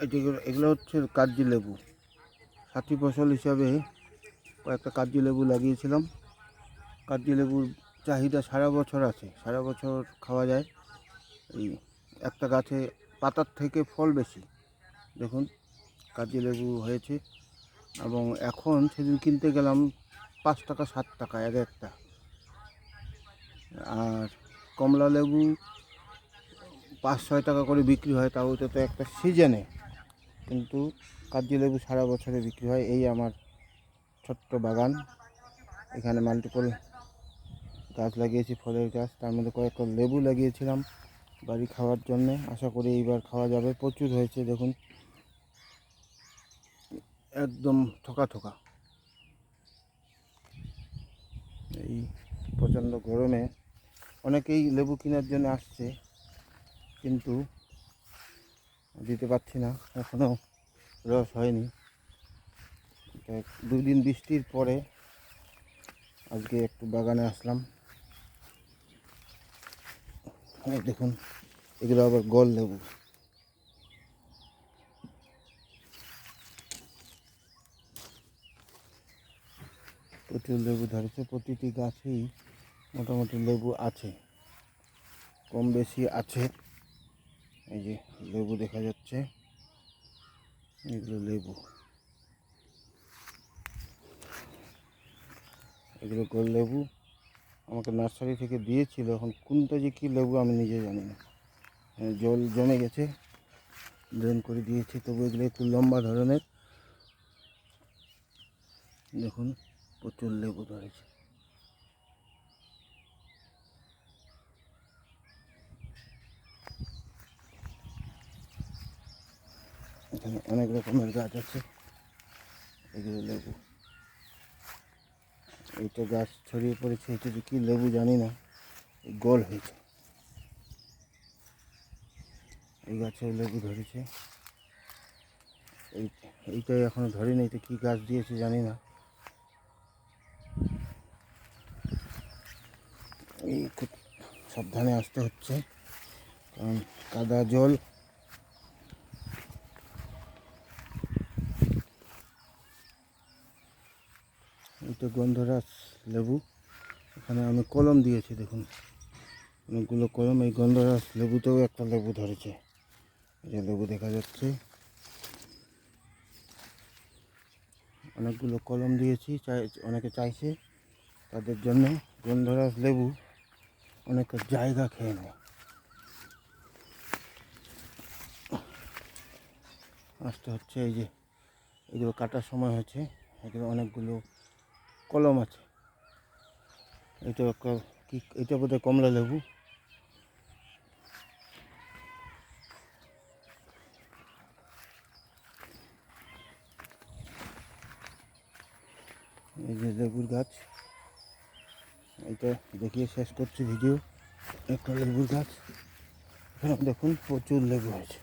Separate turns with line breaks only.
এগুলো এগুলো হচ্ছে কাগজি লেবু। সাথী ফসল হিসাবে কয়েকটা কাগজি লেবু লাগিয়েছিলাম। কাগজি লেবুর চাহিদা সারা বছর আছে, সারা বছর খাওয়া যায়। এই একটা গাছে পাতার থেকে ফল বেশি। দেখুন কাগজি লেবু হয়েছে এবং এখন সেদিন কিনতে গেলাম পাঁচ টাকা, সাত টাকা, এক একটা। আর কমলা লেবু পাঁচ, ছয় টাকা করে বিক্রি হয়, তাও এটা তো একটা সিজনে কিন্তু কাগজি লেবু সারা বছরে বিক্রি হয়। এই আমার ছোট্ট বাগান। এখানে মাল্টিপল গাছ লাগিয়েছি, ফলের গাছ। তার মধ্যে কয়েকটা লেবু লাগিয়েছিলাম বাড়ি খাওয়ার জন্যে। আশা করি এইবার খাওয়া যাবে। প্রচুর হয়েছে, দেখুন। একদম থোকা থোকা। এই প্রচণ্ড গরমে অনেকেই লেবু কেনার জন্য আসছে, কিন্তু দিতে পারছি না এখনও রস হয়নি। দিন বৃষ্টির পরে আজকে একটু বাগানে আসলাম। দেখুন, এগুলো আবার গোল লেবু। প্রচুর লেবু ধরেছে, প্রতিটি গাছেই মোটামুটি লেবু আছে, কম বেশি আছে। এই যে লেবু দেখা যাচ্ছে এগুলো লেবু। এগুলো গোল লেবু। আমাকে নার্সারি থেকে দিয়েছিল এখন কোনটা যে কী লেবু আমি নিজে জানি না। হ্যাঁ, জল জমে গেছে ড্রেন করে দিয়েছে তবু এগুলো একটু লম্বা ধরনের। দেখুন প্রচুর লেবু ধরেছে। এখানে অনেক রকমের গাছ আছে। এগুলো লেবু। এইটা গাছ ছড়িয়ে পড়েছে, এটা যে কী লেবু জানি না গোল হয়েছে। এই গাছেও লেবু ধরেছে। এই, এইটাই এখনও ধরেনি, এটা কী গাছ দিয়েছে জানি না। এই খুব সাবধানে আসতে হচ্ছে, কারণ কাদা জল এটা গন্ধরাজ লেবু। এখানে আমি কলম দিয়েছি, দেখুন। অনেকগুলো কলম, এই গন্ধরাজ লেবুতেও একটা লেবু ধরেছে। যে লেবু দেখা যাচ্ছে। অনেকগুলো কলম দিয়েছি, চাই, অনেকে চাইছে তাদের জন্য গন্ধরাজ লেবু অনেক জায়গা খেয়ে নেয় আসতে হচ্ছে এই যে, এগুলো কাটার সময় হয়েছে। এগুলো অনেকগুলো কলম আছে। এটা কি এটা বোধহয় কমলা লেবু। এই যে লেবুর গাছ। এইটা দেখিয়ে শেষ করছি ভিডিও। একটা লেবুর গাছ। এখানে দেখুন প্রচুর লেবু হয়েছে।